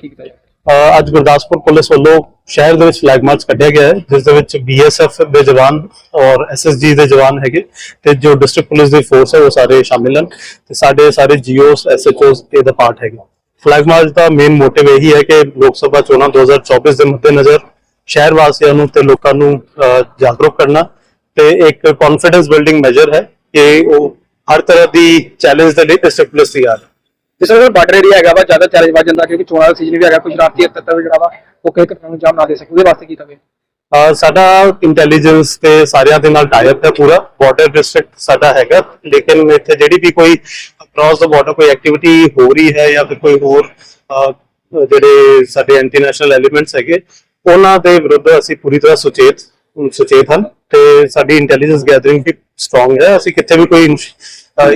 ਕੀ ਕੀਤਾ ਜਾਵੇ ਅੱਜ ਗੁਰਦਾਸਪੁਰ ਪੁਲਿਸ ਵੱਲੋਂ ਸ਼ਹਿਰ ਦੇ ਵਿੱਚ ਫਲੈਗ ਮਾਰਚ ਕੱਢਿਆ ਗਿਆ ਹੈ, ਜਿਸ ਦੇ ਵਿੱਚ ਬੀਐਸਐਫ ਦੇ ਜਵਾਨ ਔਰ ਐਸਐਸਜੀ ਦੇ ਜਵਾਨ ਹੈਗੇ ਤੇ ਜੋ ਡਿਸਟ੍ਰਿਕਟ ਪੁਲਿਸ ਦੀ ਫੋਰਸ ਹੈ, ਉਹ ਸਾਰੇ ਸ਼ਾਮਿਲ ਹਨ ਤੇ ਸਾਡੇ ਸਾਰੇ ਜੀਓਸ ਐਸਐਚਓਸ ਇਹਦਾ ਪਾਰਟ ਹੈਗੇ। ਫਲੈਗ ਮਾਰਚ ਦਾ ਮੇਨ ਮੋਟਿਵ ਇਹੀ ਹੈ ਕਿ ਲੋਕ ਸਭਾ ਚੋਣਾਂ 2024 ਦੇ ਮੱਦੇਨਜ਼ਰ ਸ਼ਹਿਰ ਵਾਸੀਆਂ ਨੂੰ ਤੇ ਲੋਕਾਂ ਨੂੰ ਜਾਗਰੂਕ ਕਰਨਾ ਤੇ ਇੱਕ ਕੌਨਫੀਡੈਂਸ ਬਿਲਡਿੰਗ ਮੈਜਰ ਹੈ ਕਿ ਉਹ ਹਰ ਤਰ੍ਹਾਂ ਦੀ ਚੈਲੰਜ ਦੇ ਲਈ ਡਿਸਟ੍ਰਿਕਟ ਪੁਲਿਸ ਤਿਆਰ ਹੈ। ਜਿਸ ਤਰ੍ਹਾਂ ਬਾਰਡਰ ਏਰੀਆ ਹੈਗਾ ਵਾ, ਜ਼ਿਆਦਾ ਚੈਲੰਜ ਵੱਜ ਜਾਂਦਾ, ਕਿਉਂਕਿ ਚੋਣਾਂ ਦਾ ਸੀਜ਼ਨ ਵੀ ਹੈਗਾ ਕੁਝ ਰਾਤੀ ਤੱਤਰ ਜਿਹੜਾ ਵਾ, ਉਹ ਕਈ ਘਟਨਾ ਨੂੰ ਅੰਜਾਮ ਨਾ ਦੇ ਸਕੇ ਉਹਦੇ ਵਾਸਤੇ ਕੀ ਕਵੇ ਸਾਡਾ ਇੰਟੈਲੀਜੈਂਸ ਤੇ ਸਾਰਿਆਂ ਦੇ ਨਾਲ ਟਾਈਪ ਹੈ ਪੂਰਾ। ਬਾਰਡਰ ਡਿਸਟ੍ਰਿਕਟ ਸਾਡਾ ਹੈਗਾ। ਲੇਕਿਨ ਇੱਥੇ ਜਿਹੜੀ ਵੀ ਕੋਈ ਅਕ੍ਰੋਸ ਦਾ ਬਾਰਡਰ ਕੋਈ ਐਕਟੀਵਿਟੀ ਹੋ ਰਹੀ ਹੈ ਜਾਂ ਫਿਰ ਕੋਈ ਹੋਰ ਜਿਹੜੇ ਸਾਡੇ ਐਂਟੀ ਨੈਸ਼ਨਲ ਐਲੀਮੈਂਟਸ ਹੈਗੇ, ਉਹਨਾਂ ਦੇ ਵਿਰੁੱਧ ਅਸੀਂ ਪੂਰੀ ਤਰ੍ਹਾਂ ਸੁਚੇਤ ਸੁਚੇਤ ਹਨ ਤੇ ਸਾਡੀ ਇੰਟੈਲੀਜੈਂਸ ਗੈਦਰਿੰਗ ਵੀ ਸਟਰੋਂਗ ਹੈ। ਅਸੀਂ ਕਿਤੇ ਵੀ ਕੋਈ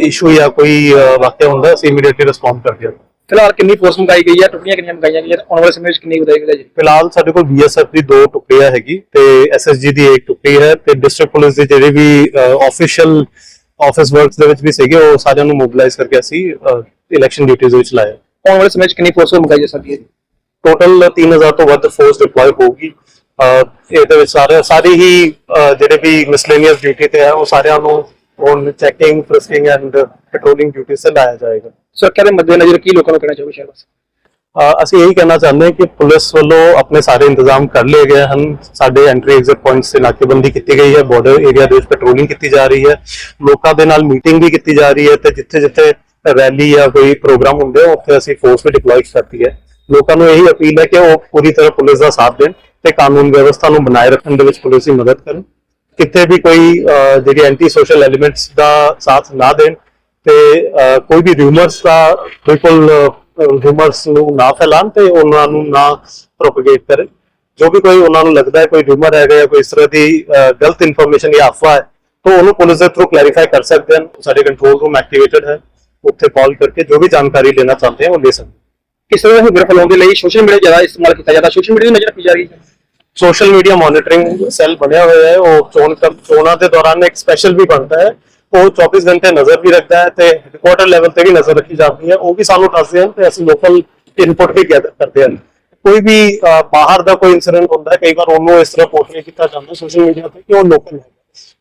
ਇਸ਼ੂ ਜਾਂ ਕੋਈ ਵਾਕਿਆ ਹੁੰਦਾ ਅਸੀਂ ਇਮੀਡੀਏਟਲੀ ਰਿਸਪੌਂਡ ਕਰਦੇ ਹਾਂ ਫਿਲਹਾਲ ਕਿੰਨੀ ਫੋਰਸ ਮੰਗਾਈ ਗਈ ਹੈ? ਟੁਕੜੀਆਂ ਕਿੰਨੀਆਂ ਮੰਗਾਈਆਂ ਗਈਆਂ? ਆਉਣ ਵਾਲੇ ਸਮੇਂ ਵਿੱਚ ਕਿੰਨੀ ਵਧਾਈ ਜੀ? ਫਿਲਹਾਲ ਸਾਡੇ ਕੋਲ ਬੀਐਸਐਫ ਦੀ ਦੋ ਟੁਕੜੀਆਂ ਹੈਗੀ ਤੇ ਐਸਐਸਜੀ ਦੀ ਇੱਕ ਟੁਕੜੀ ਹੈ ਤੇ ਡਿਸਟ੍ਰਿਕਟ ਪੁਲਿਸ ਦੇ ਜਿਹੜੇ ਵੀ ਆਫੀਸ਼ੀਅਲ ਆਫਿਸ ਵਰਕਸ ਦੇ ਵਿੱਚ ਵੀ ਸੀਗੇ ਉਹ ਸਾਰਿਆਂ ਨੂੰ ਮੋਬਿਲਾਈਜ਼ ਕਰਕੇ ਅਸੀਂ ਇਲੈਕਸ਼ਨ ਡਿਊਟੀਜ਼ ਵਿੱਚ ਲਾਇਆ। ਆਉਣ ਵਾਲੇ ਸਮੇਂ ਵਿੱਚ ਕਿੰਨੀ ਫੋਰਸ ਮੰਗਾਈ ਜਾ ਸਕਦੀ ਹੈ ਟੋਟਲ 3000 ਤੋਂ ਵੱਧ ਫੋਰਸ ਡਿਪਲੋਏ ਹੋਊਗੀ। ਇਹਦੇ ਵਿੱਚ ਸਾਰੇ ਸਾਰੀ ਹੀ ਜਿਹੜੇ ਵੀ ਮਿਸਲੇਨੀਅਸ ਡਿਊਟੀ ਤੇ ਹੈ ਉਹ ਸਾਰਿਆਂ ਨੂੰ on checking frisking and patrolling duty ਤੇ ਲਾਇਆ ਜਾਏਗਾ। ਸੁਰੱਖਿਆ ਦੇ ਮੱਦੇਨਜ਼ਰ ਕੀ ਲੋਕਾਂ ਨੂੰ ਕਹਿਣਾ ਚਾਹੋਗੇ ਸ਼ਹਿਰ ਅਹ ਅਸੀਂ ਇਹੀ ਕਹਿਣਾ ਚਾਹੁੰਦੇ ਹਾਂ ਕਿ ਪੁਲਿਸ ਵੱਲੋਂ ਆਪਣੇ ਸਾਰੇ ਇੰਤਜ਼ਾਮ ਕਰ ਲਏ ਗਏ ਹਨ। ਸਾਡੇ ਐਂਟਰੀ ਐਗਜ਼ਿਟ ਪੁਆਇੰਟਸ ਤੇ ਨਾਕੇਬੰਦੀ ਕੀਤੀ ਗਈ ਹੈ ਬਾਰਡਰ ਏਰੀਆ ਦੇ ਵਿੱਚ ਪੈਟਰੋਲਿੰਗ ਕੀਤੀ ਜਾ ਰਹੀ ਹੈ। ਲੋਕਾਂ ਦੇ ਨਾਲ ਮੀਟਿੰਗ ਵੀ ਕੀਤੀ ਜਾ ਰਹੀ ਹੈ ਤੇ ਜਿੱਥੇ ਜਿੱਥੇ ਰੈਲੀ ਜਾਂ ਕੋਈ ਪ੍ਰੋਗਰਾਮ ਹੁੰਦੇ ਆ ਉੱਥੇ ਅਸੀਂ ਫੋਰਸ ਵੀ ਡਿਪਲੋਏ ਕਰਤੀ ਹੈ। ਲੋਕਾਂ ਨੂੰ ਇਹੀ ਅਪੀਲ ਹੈ ਕਿ ਉਹ ਪੂਰੀ ਤਰ੍ਹਾਂ ਪੁਲਿਸ ਦਾ ਸਾਥ ਦੇਣ ਤੇ ਕਾਨੂੰਨ ਵਿਵਸਥਾ ਨੂੰ ਬਣਾਏ ਰੱਖਣ ਦੇ ਵਿੱਚ ਪੁਲਿਸ ਦੀ ਮਦਦ ਕਰਨ। ਕਿਤੇ ਵੀ ਕੋਈ ਜਿਹੜੇ ਐਂਟੀ ਸੋਸ਼ਲ ਐਲੀਮੈਂਟਸ ਦਾ ਸਾਥ ਨਾ ਦੇਣ ਤੇ ਕੋਈ ਵੀ ਰਿਊਮਰਸ ਦਾ ਬਿਲਕੁਲ ਰਿਊਮਰਸ ਨੂੰ ਨਾ ਫੈਲਾਣ ਤੇ ਉਹਨਾਂ ਨੂੰ ਨਾ ਪ੍ਰੋਪਗੇਟ ਕਰਨ ਜੋ ਵੀ ਕੋਈ ਉਹਨਾਂ ਨੂੰ ਲੱਗਦਾ ਹੈ, ਕੋਈ ਰਿਊਮਰ ਹੈਗਾ ਜਾਂ ਕੋਈ ਇਸ ਤਰ੍ਹਾਂ ਦੀ ਗਲਤ ਇਨਫੋਰਮੇਸ਼ਨ ਜਾਂ ਅਫਵਾਹ ਹੈ, ਤਾਂ ਉਹਨੂੰ ਪੁਲਿਸ ਦੇ ਥਰੂ ਕਲੈਰੀਫਾਈ ਕਰ ਸਕਦੇ ਹਨ। ਸਾਡੇ ਕੰਟਰੋਲ ਰੂਮ ਐਕਟੀਵੇਟਡ ਹੈ। ਉੱਥੇ ਕਾਲ ਕਰਕੇ ਜੋ ਵੀ ਜਾਣਕਾਰੀ ਲੈਣਾ ਚਾਹੁੰਦੇ ਹੋ ਲੈ ਸਕਦੇ ਕਿਸ ਤਰ੍ਹਾਂ ਦੇ ਹੁਗਰ ਫਲਾਉਣ ਦੇ ਲਈ ਸੋਸ਼ਲ ਮੀਡੀਆ ਜ਼ਿਆਦਾ ਇਸਤੇਮਾਲ ਕੀਤਾ ਜਾਂਦਾ। ਸੋਸ਼ਲ ਮੀਡੀਆ ਦੀ ਨਜ਼ਰ ਰੱਖੀ ਜਾ ਰਹੀ ਹੈ। ਸੋਸ਼ਲ ਮੀਡੀਆ ਮੋਨੀਟਰਿੰਗ ਸੈੱਲ ਬਣਿਆ ਹੋਇਆ ਹੈ। ਉਹ ਚੋਣ ਚੋਣਾਂ ਦੇ ਦੌਰਾਨ ਇੱਕ ਸਪੈਸ਼ਲ ਵੀ ਬਣਦਾ ਹੈ। ਉਹ 24 ਘੰਟੇ ਨਜ਼ਰ ਵੀ ਰੱਖਦਾ ਹੈ ਤੇ ਹੈਡਕੁਆਟਰ ਲੈਵਲ ਤੇ ਵੀ ਨਜ਼ਰ ਰੱਖੀ ਜਾਂਦੀ ਹੈ। ਉਹ ਵੀ ਸਾਨੂੰ ਦੱਸਦੇ ਹਨ ਤੇ ਅਸੀਂ ਲੋਕਲ ਇਨਪੁਟ ਵੀ ਗੈਦਰ ਕਰਦੇ ਹਨ। ਕੋਈ ਵੀ ਬਾਹਰ ਦਾ ਕੋਈ ਇਨਸੀਡੈਂਟ ਹੁੰਦਾ ਕਈ ਵਾਰ ਉਹਨੂੰ ਇਸ ਤਰ੍ਹਾਂ ਪੋਰਟਰੇ ਕੀਤਾ ਜਾਂਦਾ ਸੋਸ਼ਲ ਮੀਡੀਆ ਤੇ ਕਿ ਉਹ ਲੋਕਲ ਹੈ।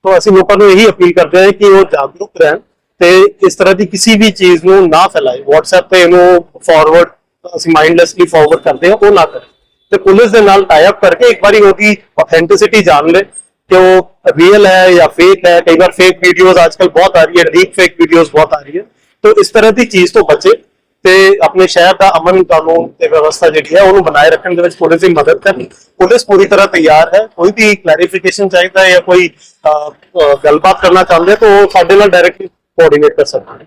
ਤਾਂ ਅਸੀਂ ਲੋਕਾਂ ਨੂੰ ਇਹੀ ਅਪੀਲ ਕਰਦੇ ਹਾਂ ਕਿ ਉਹ ਜਾਗਰੂਕ ਰਹਿਣ ਤੇ ਇਸ ਤਰ੍ਹਾਂ ਦੀ ਕਿਸੇ ਵੀ ਚੀਜ਼ ਨੂੰ ਨਾ ਫੈਲਾਏ। WhatsApp ਤੇ ਇਹਨੂੰ ਫਾਰਵਰਡ ਅਸੀਂ ਮਾਈਂਡਲੈਸਲੀ ਫਾਰਵਰਡ ਕਰਦੇ ਹਾਂ, ਉਹ ਨਾ ਕਰੇ। ਤੇ ਪੁਲਿਸ ਦੇ ਨਾਲ ਟਾਈ ਅਪ ਕਰਕੇ ਇੱਕ ਵਾਰੀ ਉਹਦੀ ਆਥੈਂਟਿਸਿਟੀ ਜਾਣ ਲੈ ਕਿ ਉਹ ਰੀਅਲ ਹੈ ਜਾਂ ਫੇਕ ਹੈ। ਕਈ ਵਾਰ ਫੇਕ ਵੀਡੀਓਜ਼ ਅੱਜਕੱਲ ਬਹੁਤ ਆ ਰਹੀ ਹੈ ਡੀਪ ਫੇਕ ਵੀਡੀਓਜ਼ ਬਹੁਤ ਆ ਰਹੀ ਹੈ। तो ਇਸ ਤਰ੍ਹਾਂ ਦੀ ਚੀਜ਼ ਤੋਂ ਬਚੇ ਤੇ ਆਪਣੇ ਸ਼ਹਿਰ ਦਾ ਅਮਨ ਕਾਨੂੰਨ ਤੇ ਵਿਵਸਥਾ ਜਿਹੜੀ ਹੈ, ਉਹਨੂੰ ਬਣਾਏ ਰੱਖਣ ਦੇ ਵਿੱਚ ਪੁਲਿਸ ਦੀ ਮਦਦ ਕਰਨ। ਪੁਲਿਸ ਪੂਰੀ ਤਰ੍ਹਾਂ ਤਿਆਰ ਹੈ। ਕੋਈ ਵੀ ਕਲੈਰੀਫਿਕੇਸ਼ਨ ਚਾਹੀਦਾ ਹੈ ਜਾਂ ਕੋਈ ਗੱਲਬਾਤ ਕਰਨਾ ਚਾਹੁੰਦੇ ਤਾਂ ਉਹ ਸਾਡੇ ਨਾਲ ਡਾਇਰੈਕਟਲੀ ਕੋਆਰਡੀਨੇਟ ਕਰ ਸਕਦੇ